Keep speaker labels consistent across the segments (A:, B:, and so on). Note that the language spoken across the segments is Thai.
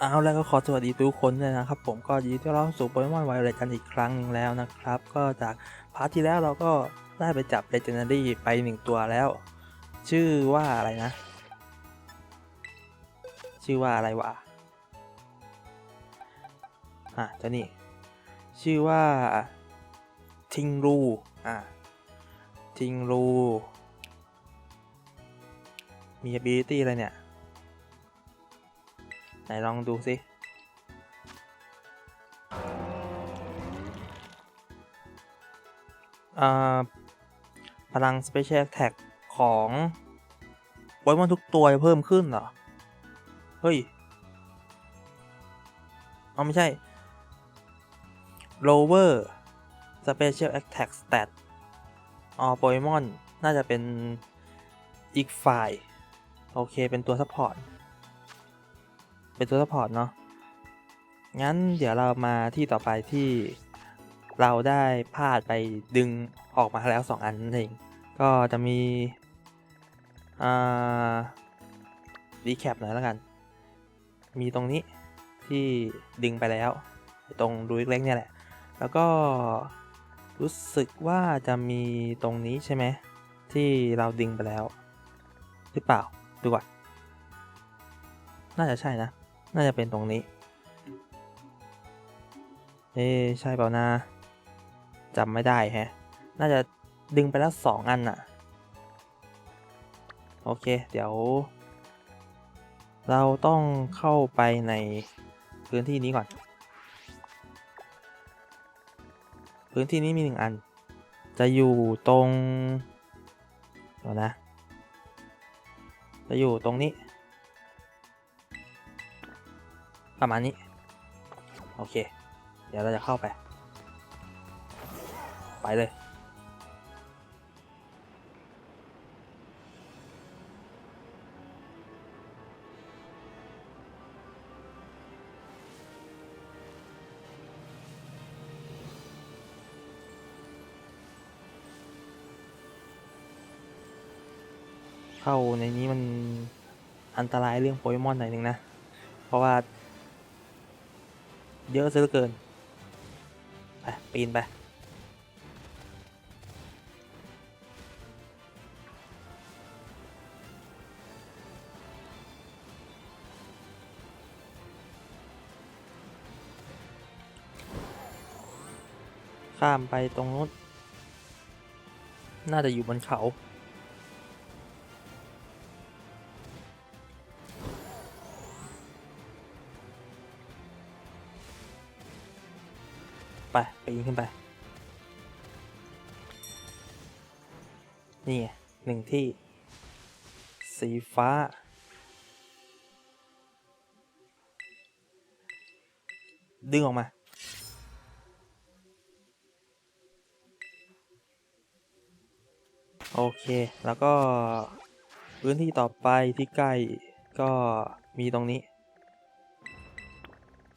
A: เอาแล้วก็ขอสวัสดีทุกคนเลยนะครับผมก็ยินดีต้อนรับสู่โปเกมอนไวเลตกันอีกครั้งหนึ่งแล้วนะครับ ก็จากพาร์ทที่แล้วเราก็ได้ไปจับเลเจนดารี่ไปหนึ่งตัวแล้ว ชื่อว่าอะไรนะ ชื่อว่าอะไรวะอะเจ้านี่ชื่อว่าทิงรูอะทิงรูมี ability อะไรเนี่ย ไหนลองดูสิพลัง Special Attack ของโปเกมอนทุกตัวจะเพิ่มขึ้นเหรอ เฮ้ย เอาไม่ใช่ lower special attack stat อ๋อโปเกมอนน่าจะเป็นอีกฝ่าย โอเค เป็นตัว support เป็นตัว support เนาะ งั้นเดี๋ยวเรามาที่ต่อไปที่เราได้พลาดไปดึงออกมาแล้ว 2 อันนั่นเอง ก็จะมีรีแคปหน่อยแล้วกัน มีตรงนี้ที่ดึงไปแล้ว ตรงรูเล็กๆเนี่ยแหละ แล้วก็รู้สึกว่าจะมีตรงนี้ใช่ไหมที่เราดึงไปแล้ว หรือเปล่าดูก่อนน่าจะใช่นะ น่าจะเป็นตรงนี้ เอ๊ใช่เปล่านะจำไม่ได้แฮะ น่าจะดึงไปแล้วสองอันน่ะ โอเค เดี๋ยว เราต้องเข้าไปในพื้นที่นี้ก่อน พื้นที่นี้มีหนึ่งอัน จะอยู่ตรงเดี๋ยวนะ จะอยู่ตรงนี้ ประมาณนี้ โอเค เดี๋ยวเราจะเข้าไป ไปเลย เข้าในนี้มันอันตรายเรื่องโปเกมอนหน่อยหนึ่งนะ เพราะว่า เยอะซะเหลือเกิน ไป ปีนไป ข้ามไปตรงนู้น น่าจะอยู่บนเขา ไปปีนขึ้นไป นี่ไงหนึ่งที่ สีฟ้า ดึงออกมา โอเค แล้วก็พื้นที่ต่อไปที่ใกล้ก็มีตรงนี้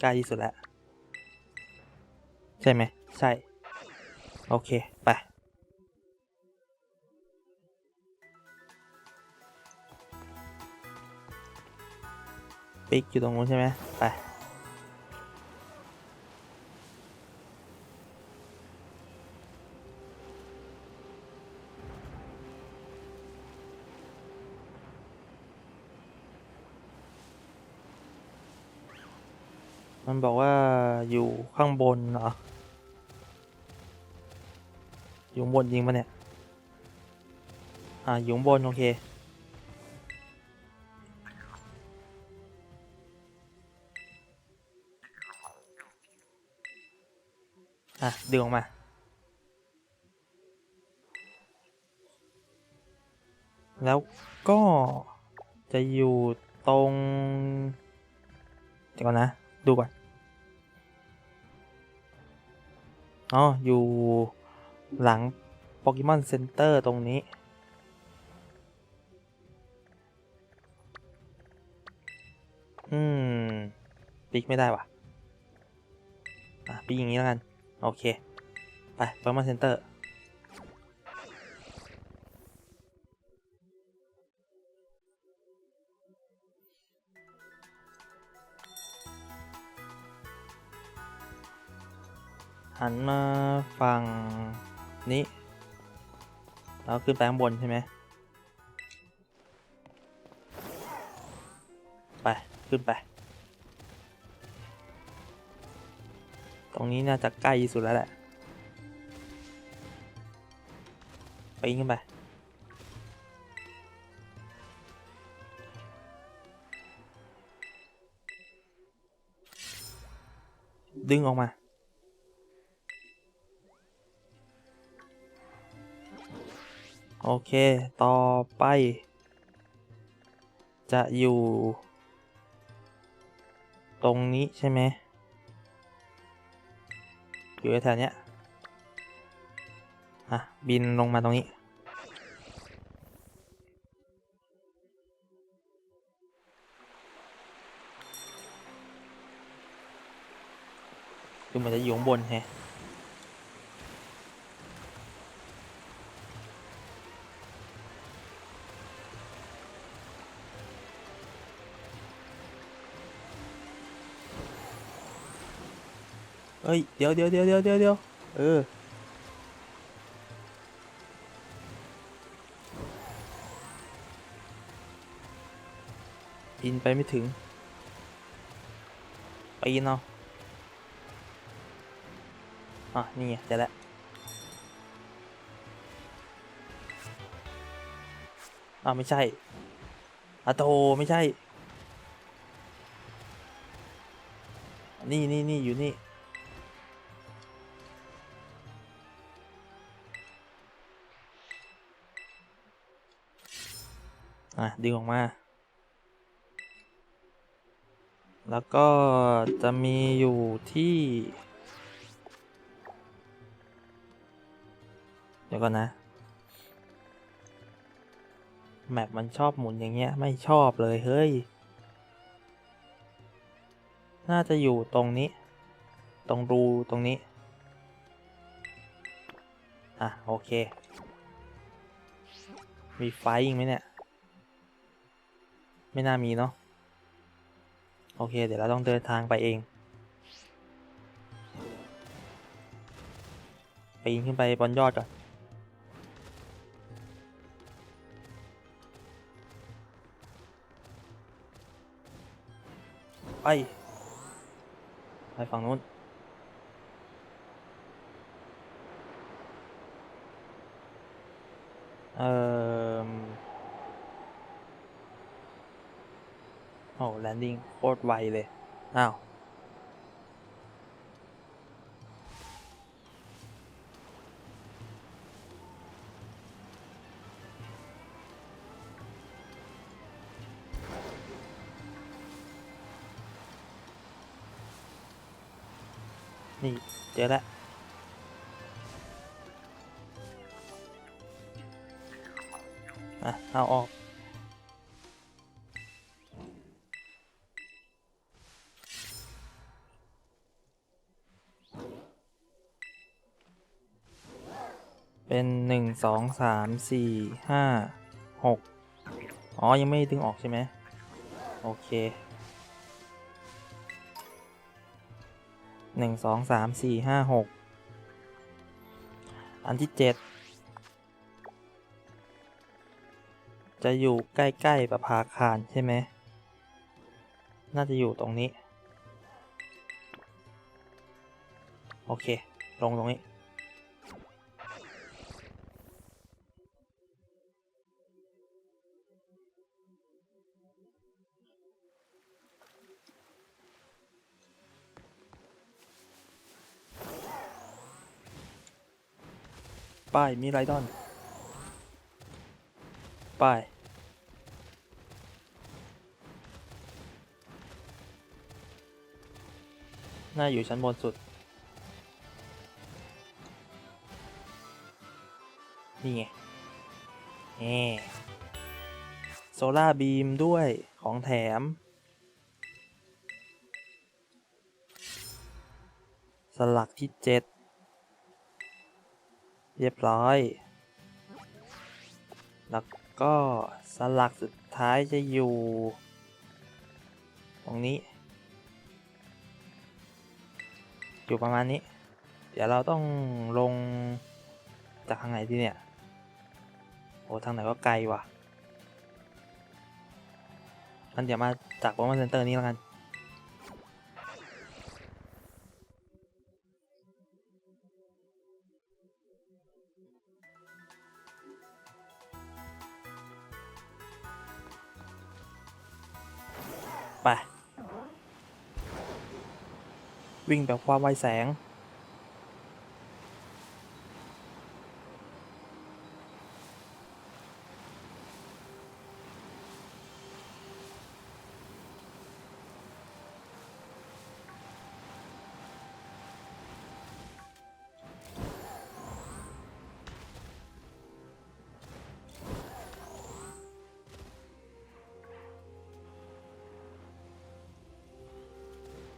A: ใกล้ที่สุดแล้ว ใช่ไหมใช่ โอเค ไปปิกอยู่ตรงนู้นใช่ไหมไป มันบอกว่าอยู่ข้างบนเหรอ อยู่บนจริงปะเนี่ย อ่า อยู่บน โอเค อะ ดึงออกมาแล้วก็จะอยู่ตรง เดี๋ยวก่อนนะ ดูก่อน อ๋ออยู่หลังโปเกมอนเซ็นเตอร์ตรงนี้ อืม ปิกไม่ได้ว่ะ อะปิกอย่างนี้แล้วกัน โอเค ไปโปเกมอนเซ็นเตอร์ หันมาฝั่งนี้ แล้วขึ้นไปข้างบนใช่ไหมไป ขึ้นไป ตรงนี้น่าจะใกล้ที่สุดแล้วแหละปีนขึ้นไปดึงออกมา โอเค ต่อไป จะอยู่ ตรงนี้ใช่ไหมอยู่แถวเนี้ยอะ บินลงมาตรงนี้ คือมันจะอยู่ข้างบนแฮะ เอ้ยเดี๋ยวเดี๋ยวเดี๋ยวเดี๋ยวเดี๋ยวเดี๋ยวเออบินไปไม่ถึงไปีนเอาอะนี่ไงเจอแล้วอ่าไม่ใช่อะโตไม่ใช่ นี่นี่นี่อยู่นี่ อะดึงออกมา แล้วก็จะมีอยู่ที่ เดี๋ยวก่อนนะ แมปมันชอบหมุนอย่างเงี้ย ไม่ชอบเลย เฮ้ย น่าจะอยู่ตรงนี้ ตรงรูตรงนี้ อะ โอเค มีไฟยิงไหมเนี่ย ไม่น่ามีเนาะโอเค เดี๋ยวเราต้องเดินทางไปเองปีนขึ้นไปบนยอดก่อนไปไปฝั่งนู้นเอ่อ โอ้แลนดิ้งโคตรไวเลย อ้าว นี่ เจอแล้วอะ เอาออก เป็นหนึ่งสองสามสี่ห้าหกอ๋อ ยังไม่ดึงออกใช่ไหมโอเคหนึ่งสองสามสี่ห้าหกอันที่เจ็ดจะอยู่ใกล้ๆประภาคารใช่ไหม น่าจะอยู่ตรงนี้ โอเค ลงตรงนี้ ป้ายมีไรดอนป้ายน่าอยู่ชั้นบนสุด นี่ไงแง่โซล่าบีมด้วยของแถม สลักที่เจ็ด เรียบร้อย แล้วก็สลักสุดท้ายจะอยู่ ตรงนี้ อยู่ประมาณนี้ เดี๋ยวเราต้องลงจากทางไหนที่เนี่ย โอ้ทางไหนก็ไกลว่ะงั้นเดี๋ยวมาจากวอร์มเซ็นเตอร์นี้แล้วกัน วิ่งแบบความไวแสง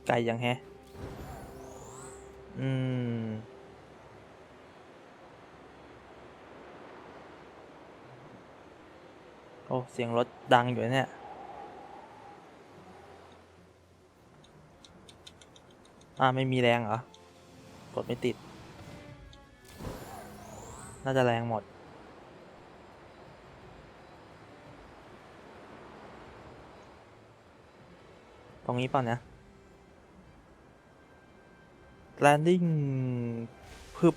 A: ไกลยังแฮะ อืม โอ้ เสียงรถดังอยู่เนี่ย อ่า ไม่มีแรงเหรอ กดไม่ติด น่าจะแรงหมด ตรงนี้เปล่านะ landing พึบ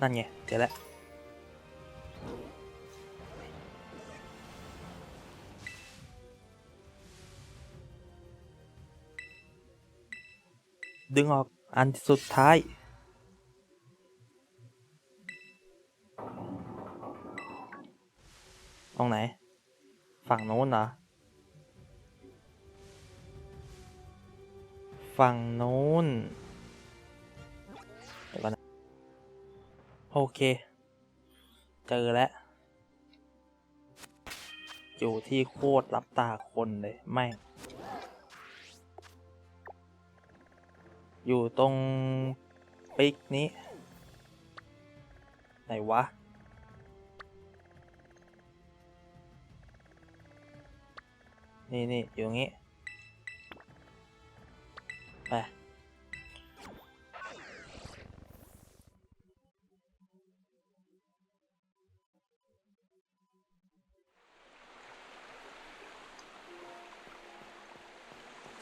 A: นั่นไงเดี๋ยวแหละดึงออกอันสุดท้าย ตรงไหน ฝั่งโน้นเหรอ ฝั่งโน้น โอเค เจอแล้ว อยู่ที่โคตรรับตาคนเลยไม่ง อยู่ตรง ปิกนี้ ไหนวะ นี่นี่อยู่ตรง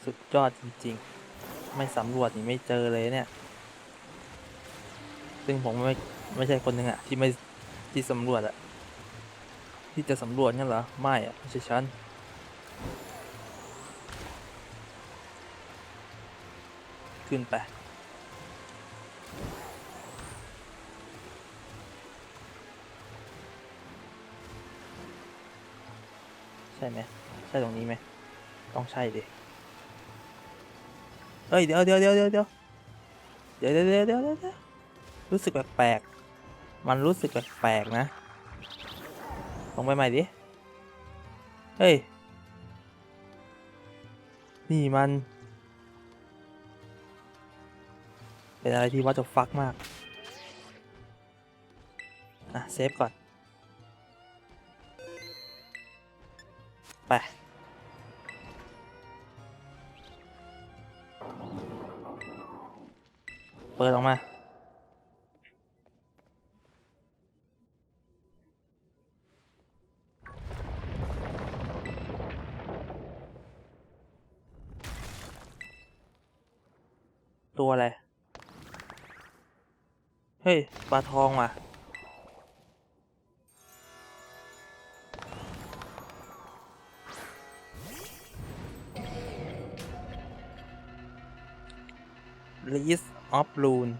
A: สุดยอดจริงๆ ไม่สำรวจนี่ไม่เจอเลยเนี่ย ซึ่งผมไม่ไม่ใช่คนหนึ่งอะที่ไม่ที่สำรวจอะที่จะสำรวจงั้นเหรอ ไม่อะไม่ใช่ฉันขึ้นไปใช่ไหมใช่ตรงนี้ไหมต้องใช่ดิ เอ้ยเดี๋ยวเดี๋ยวเดี๋ยวเดี๋ยวเดี๋ยวเดี๋ยวเดี๋ยวเดี๋ยวเดี๋ยวรู้สึกแปลกๆมันรู้สึกแปลกๆนะ ลงไปใหม่ดิ เฮ้ย นี่มัน เป็นอะไรที่ว่าจะฟักมาก อะ เซฟก่อน ไป เปิดออกมา ตัวอะไร เฮ้ย ปลาทองว่ะ List of Rune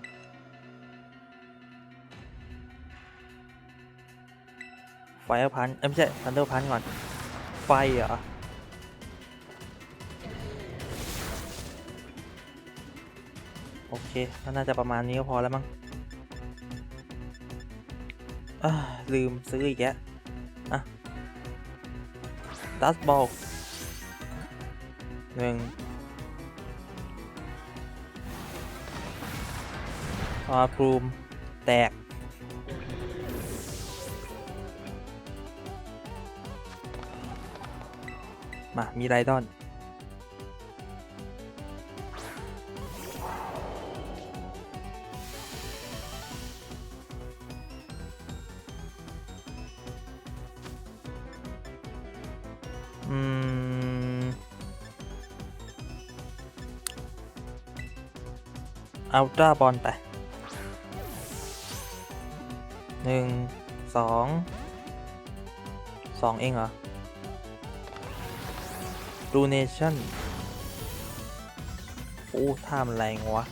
A: ไฟพันเอ้ไม่ใช่ Thunder พันก่อน ไฟเหรอ โอเคก็น่าจะประมาณนี้ก็พอแล้วมั้งลืมซื้ออีกแล้วอะดัสบอลหนึ่ง พอครูมแตก มา มีไรดอน อืม เอาตราบอลไป หนึ่งสองสองเองเหรอดูเนชั่นโอ้ท่ามันแรงวะ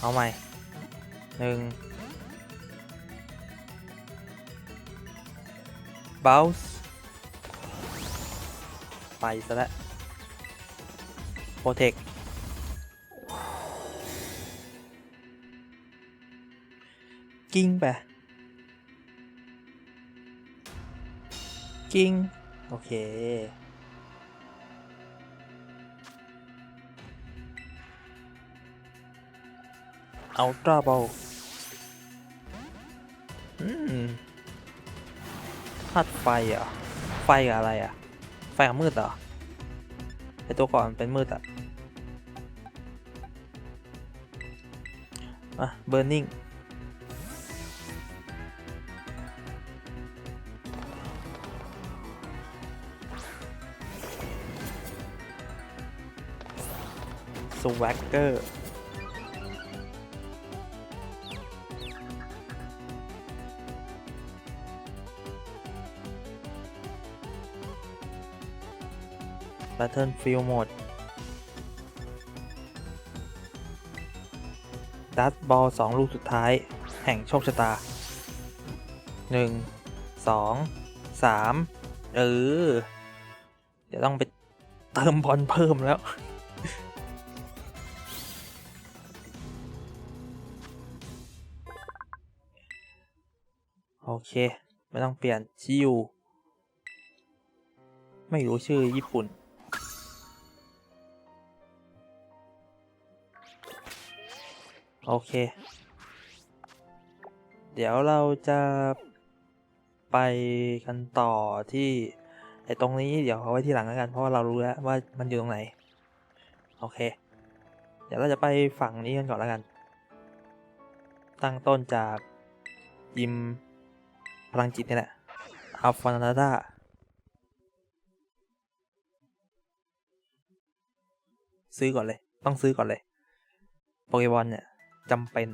A: เอาใหม่หนึ่ง bounce ไปซะแล้ว protect กิ้งไป กิ้ง โอเคอัลตราบอลอืมธาตุไฟเหรอะไฟกับอะไรอะ ไฟกับมืดเหรอไอตัวก่อนเป็นมืดอะ อะ เบ r ร์ i ิ g สวักเกอร์ Battlefield Mode ดัตบอลสองลูกสุดท้าย แห่งโชคชะตาหนึ่งสองสามเออ เดี๋ยวต้องไปเติมบอลเพิ่มแล้ว เค ไม่ต้องเปลี่ยนชิวไม่รู้ชื่อญี่ปุ่น โอเค เดี๋ยวเราจะไปกันต่อที่ไอ้ตรงนี้เดี๋ยวเอาไว้ที่หลังแล้วกัน เพราะว่าเรารู้แล้วว่ามันอยู่ตรงไหน โอเค เดี๋ยวเราจะไปฝั่งนี้กันก่อนแล้วกัน ตั้งต้นจากยิม พลังจิตนี่แหละอัลฟานาดาซื้อก่อนเลย ต้องซื้อก่อนเลย โปเกมอนเนี่ยจำเป็น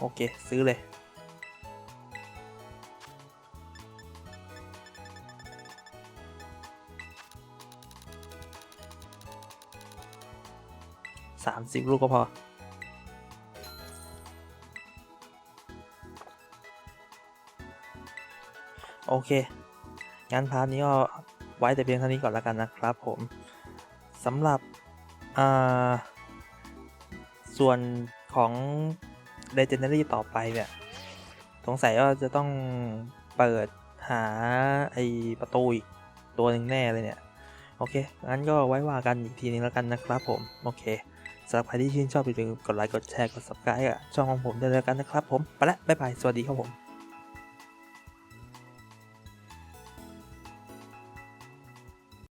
A: โอเค ซื้อเลย สามสิบลูกก็พอ โอเค งั้นพาร์ทนี้ก็ไว้แต่เพียงเท่านี้ก่อนแล้วกันนะครับผมสำหรับอ่าส่วนของ เ e เจน d a r y ต่อไปเนี่ย สงสัยว่าจะต้องเปิดหาไอประตูอีกตัวหนึ่งแน่เลยเนี่ย โอเค งั้นก็ไว้ว่ากันอีกทีนึงแล้วกันนะครับผม โอเคสำหรับใครที่ชื่นชอบอย่าลืมกดไลค์ กดแชร์ กด subscribe ช่องของผมด้วยแล้วกันนะครับผม ไปละ บ๊ายบาย สวัสดีครับผม